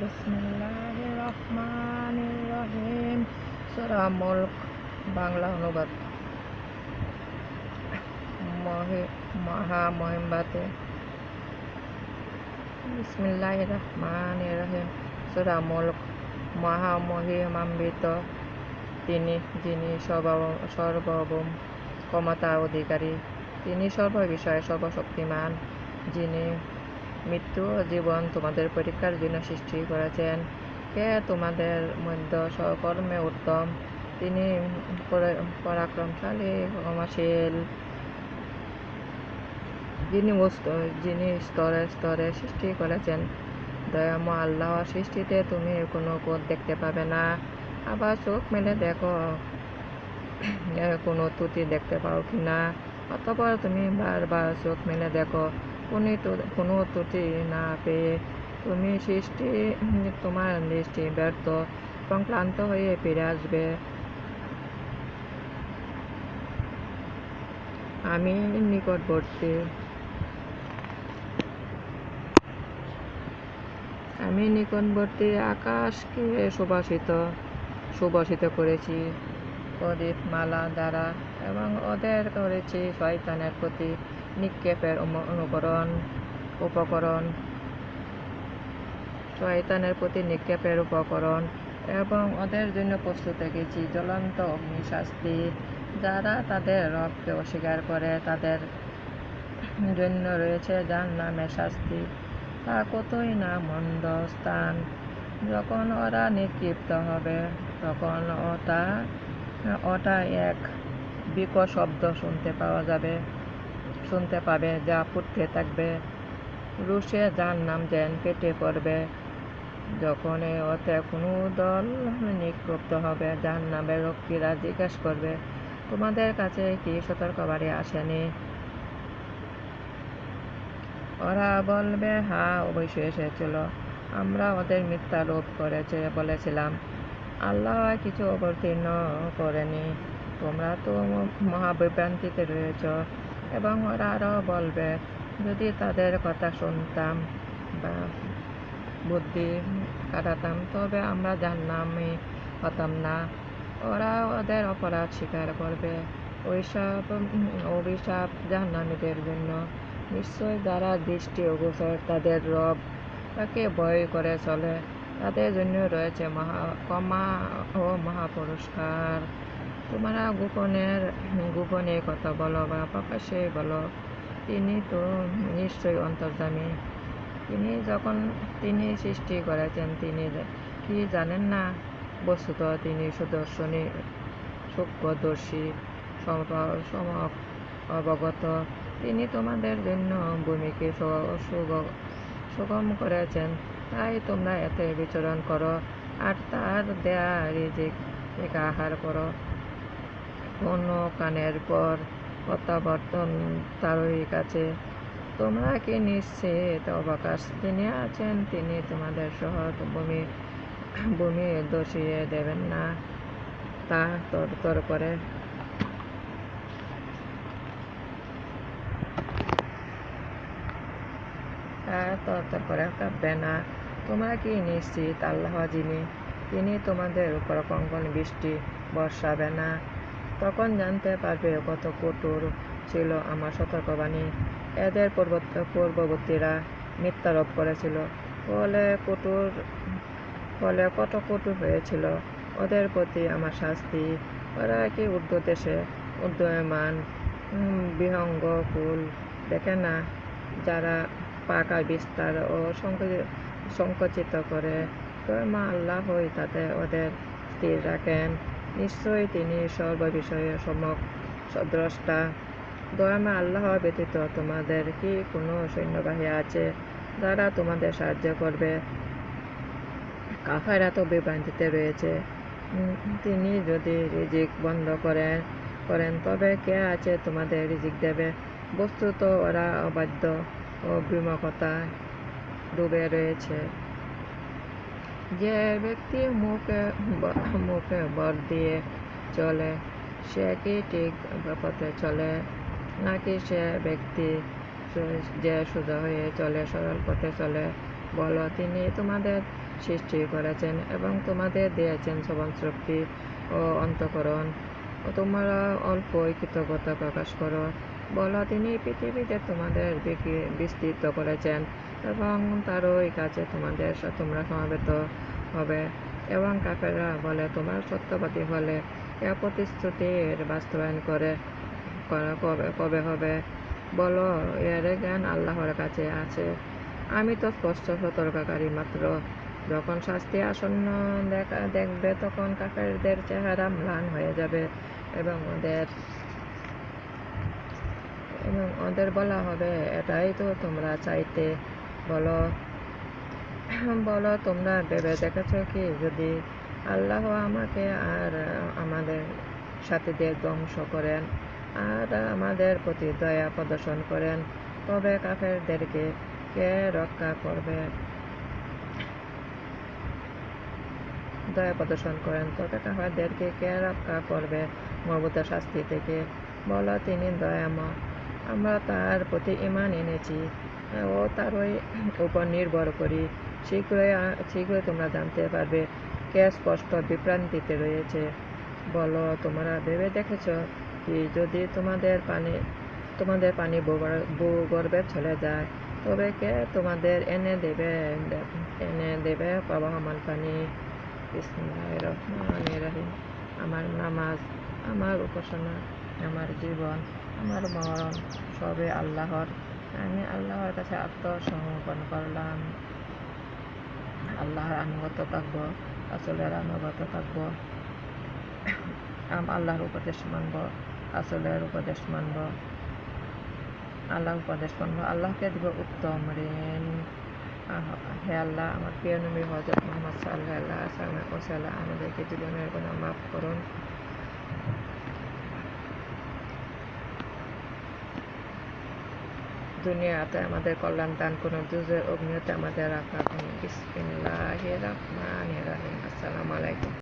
বিসমিল্লাহ রহমান রহিম সুরা মুল্ক বাংলা অনুবাদ মহে মহা মহিমবাতে বিসমিল্লাহ রহমান রহিম সুরা মুল্ক মহামহিমান্বিত তিনি যিনি সর্ব- সর্বভৌম ক্ষমতা অধিকারী তিনি সর্ব বিষয়ে সর্বশক্তিমান যিনি মৃত্যু ও জীবন তোমাদের পরীক্ষার জন্য সৃষ্টি করেছেন। কে তোমাদের মধ্যে সকর্মে উত্তম? তিনি পরাক্রমশালী, ক্ষমাশীল। যিনি যিনি স্তরে স্তরে সৃষ্টি করেছেন। দয়াম আল্লাহ সৃষ্টিতে তুমি কোনো কোদ দেখতে পাবে না। আবার চোখ মেলে দেখো কোনো ত্রুটি দেখতে পাও কি না? অতপর তুমি বারবার চোখ মেলে দেখো, কোনো কোনো ত্রুটি না পেয়ে তুমি সৃষ্টি, তোমার দৃষ্টি ব্যর্থ এবং ক্লান্ত হয়ে ফিরে আসবে। আমি নিকটবর্তী। আমি নিকটবর্তী আকাশকে সুবাসিত সুবাসিত করেছি। প্রদীপ মালা দ্বারা এবং ওদের করেছি শয়তানের প্রতি নিক্ষেপের অনুকরণ, উপকরণ, শয়তানের প্রতি নিক্ষেপের উপকরণ এবং ওদের জন্য প্রস্তুত রেখেছি জ্বলন্ত অগ্নিশাস্তি। যারা তাদের রবকে অস্বীকার করে তাদের জন্য রয়েছে যার নামে শাস্তি। তা কতই না মন্দ স্থান। যখন ওরা নিক্ষিপ্ত হবে, তখন ওটা ওটা এক বিকট শব্দ শুনতে পাওয়া যাবে, শুনতে পাবে, যা ফুটতে থাকবে। রুশে যার নাম যেন কেটে পড়বে। যখন ওতে কোনো দল নিক্ষিপ্ত হবে, যার নামে রক্ষীরা জিজ্ঞেস করবে, তোমাদের কাছে কি সতর্কবাণী আসেনি? ওরা বলবে হ্যাঁ অবশ্যই এসেছিল। আমরা ওদের মিথ্যা রূপ করেছে, বলেছিলাম। আল্লাহ কিছু অবতীর্ণ করেনি। তোমরা তো মহাবিভ্রান্তিতে রয়েছ এবং ওরা আরও বলবে, যদি তাদের কথা শুনতাম বা বুদ্ধি কাটাতাম, তবে আমরা জাহান্নামে হতাম না। ওরা ওদের অপরাধ স্বীকার করবে। ওইসব অভিশাপ জাহান্নামীদের জন্য। নিশ্চয় যারা দৃষ্টি অগোচর তাদের রব তাকে ভয় করে চলে। তাদের জন্য রয়েছে মহা কমা ও মহাপুরস্কার। তোমরা গোপনের, গোপনে কথা বলো বা প্রকাশ্যে বলো। তিনি তো নিশ্চয়ই অন্তর্জামী তিনি যখন তিনি সৃষ্টি করেছেন, তিনি কি জানেন না? বস্তুত তিনি সুদর্শনী, সূক্ষ্মদর্শী সম- অবগত তিনি তোমাদের জন্য ভূমিকে সুগম করেছেন। তাই তোমরা এতে বিচরণ করো, আর তার দেয়া রিজিক আহার করো। কোনো কানের পর প্রত্যাবর্তন তারই কাছে। তোমরা কি নিশ্চিত অবকাশ তিনি আছেন, তিনি তোমাদের সহজ ভূমি ভূমি দোষিয়ে দেবেন না। তা তর করে। তা তর করে কাঁপবে না। তোমরা কি নিশ্চিত আল্লাহ যিনি, তিনি তোমাদের উপর কঙ্কন বৃষ্টি বর্ষাবে না। তখন জানতে পারবে কত কঠোর ছিল আমার সতর্কবাণী। এদের পূর্ববর্তীরা মিথ্যারোপ করেছিল। ফলে কঠোর ফলে কত কঠোর হয়েছিল? ওদের প্রতি আমার শাস্তি। ওরা কি উর্দু দেশে উদয়মান? বিহঙ্গ ফুল দেখে না? যারা পাকা বিস্তার ও সংকুচি- সংকুচিত করে। মা আল্লাহ আল্লাহই তাতে ওদের স্থির রাখেন। নিশ্চয়ই তিনি সর্ববিষয়ে সমক দ্রষ্টা দয়ামা আল্লাহ ব্যতীত তোমাদের কি কোনো সৈন্যবাহী আছে যারা তোমাদের সাহায্য করবে? কাফারা তো বিভ্রান্তিতে রয়েছে। তিনি যদি রিজিক বন্ধ করেন করেন, তবে কে আছে তোমাদের রিজিক দেবে? বস্তুত ওরা অবাধ্য ও বিমকতা ডুবে রয়েছে। যে ব্যক্তি মুখে মুখে বর দিয়ে চলে, সে কি ঠিক পথে চলে? নাকি সে ব্যক্তি যে সোজা হয়ে চলে, সরল পথে চলে? বলো, তিনি তোমাদের সৃষ্টি করেছেন এবং তোমাদের দিয়েছেন শ্রবণ শক্তি ও অন্তকরণ। তোমরা অল্পই কৃতজ্ঞতা প্রকাশ করো। বলো, তিনি পৃথিবীতে তোমাদের বিস্তৃত করেছেন। এবং তারই কাছে তোমাদের তোমরা সমাবেত হবে। এবং কাফেররা বলে, তোমার সত্যবাদী হলে এ প্রতিশ্রুতির বাস্তবায়ন করে কবে কবে হবে? বলো, এর জ্ঞান আল্লাহর কাছে আছে। আমি তো স্পষ্ট সতর্ককারী মাত্র। যখন শাস্তি আসন্ন দেখা দেখবে, তখন কাফেরদের চেহারা ম্লান হয়ে যাবে এবং ওদের এবং ওদের বলা হবে, এটাই তো তোমরা চাইতে বলো। বলো, তোমরা ভেবে দেখেছ কি? যদি আল্লাহ আমাকে আর আমাদের সাথীদের ধ্বংস করেন আর আমাদের প্রতি দয়া প্রদর্শন করেন, তবে কাফেরদেরকে কে রক্ষা করবে? দয়া প্রদর্শন করেন, তবে কাফেরদেরকে কে রক্ষা করবে মর্বত শাস্তি থেকে? বলো, তিনি দয়াময়। আমরা তার প্রতি ইমান এনেছি। ও তারই উপর নির্ভর করি। শীঘ্রই শীঘ্রই তোমরা জানতে পারবে কে স্পষ্ট বিভ্রান্তিতে রয়েছে। বলো, তোমরা ভেবে দেখেছ কি, যদি তোমাদের পানি তোমাদের পানি ভূগর- ভূগর্ভে চলে যায়, তবে কে তোমাদের এনে দেবে? এনে দেবে প্রবাহমান পানি। আমার নামাজ, আমার উপাসনা, আমার জীবন, আমার মরণ সবে আল্লাহর। আমি আল্লাহর কাছে আত্মসমর্পণ করলাম। আল্লাহর আনুগত থাকব আসলের আনুগত থাকব। আম আল্লাহর উপদেশ মানব আসলের উপদেশ মানব। আল্লাহ উপদেশ মানব। আল্লাহকে দিব উত্তম ঋণ। হে আল্লাহ, আমার প্রিয় নবী হজরত মোহাম্মদ সাল্লাহ সাল্লাম আমাদেরকে জীবনের গুণা মাফ করুন। দুনিয়াতে আমাদের কল্যাণ দান করুন দুজের অগ্নিতে আমাদের রাখা করুন। বিসমিল্লাহির রহমানির রহিম। আসসালামু আলাইকুম।